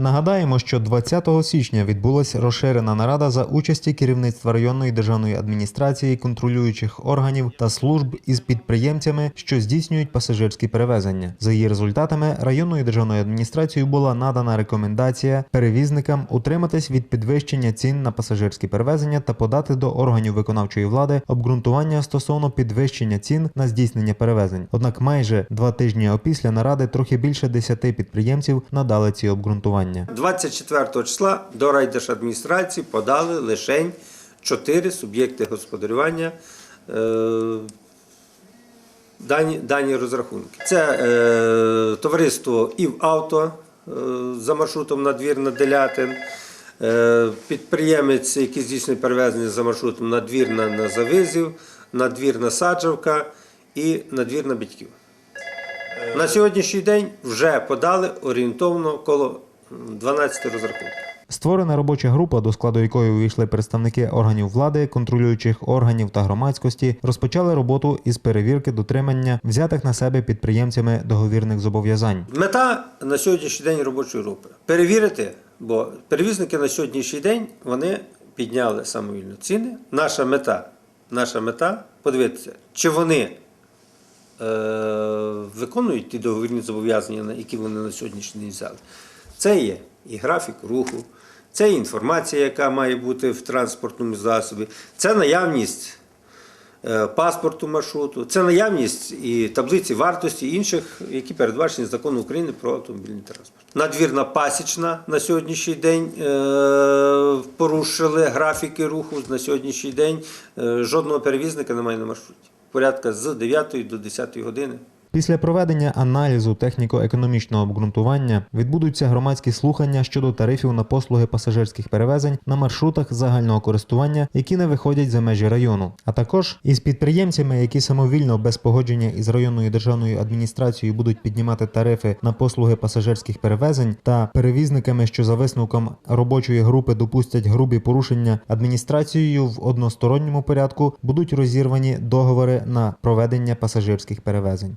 Нагадаємо, що 20 січня відбулася розширена нарада за участі керівництва районної державної адміністрації, контролюючих органів та служб із підприємцями, що здійснюють пасажирські перевезення. За її результатами районною державною адміністрацією була надана рекомендація перевізникам утриматись від підвищення цін на пасажирські перевезення та подати до органів виконавчої влади обґрунтування стосовно підвищення цін на здійснення перевезень. Однак майже два тижні опісля наради трохи більше 10 підприємців надали ці обґрунтування. 24 числа до райдержадміністрації подали лишень 4 суб'єкти господарювання е, дані, дані розрахунки. Це е, товариство «Івавто» е, за маршрутом надвірна Делятин, е, підприємець, який здійснює перевезення за маршрутом надвірна на Завизів, надвірна Саджавка і надвірна Батьків. На сьогоднішній день вже подали орієнтовно коло 12 розрахунків. Створена робоча група, до складу якої увійшли представники органів влади, контролюючих органів та громадськості, розпочали роботу із перевірки дотримання взятих на себе підприємцями договірних зобов'язань. Мета на сьогоднішній день робочої групи перевірити, бо перевізники на сьогоднішній день вони підняли самовільно ціни. Наша мета, наша мета подивитися, чи вони е, виконують ті договірні зобов'язання, які вони на сьогоднішній день взяли. Це є і графік руху, це є інформація, яка має бути в транспортному засобі, це наявність е, паспорту маршруту, це наявність і таблиці вартості інших, які передбачені законом України про автомобільний транспорт. Надвірна пасічна на сьогоднішній день е, порушили графіки руху. На сьогоднішній день е, жодного перевізника немає на маршруті. Порядка з 9 до 10 години. Після проведення аналізу техніко-економічного обґрунтування відбудуться громадські слухання щодо тарифів на послуги пасажирських перевезень на маршрутах загального користування, які не виходять за межі району, а також із підприємцями, які самовільно без погодження із районною державною адміністрацією будуть піднімати тарифи на послуги пасажирських перевезень, та перевізниками, що за висновком робочої групи допустять грубі порушення адміністрацією в односторонньому порядку, будуть розірвані договори на проведення пасажирських перевезень.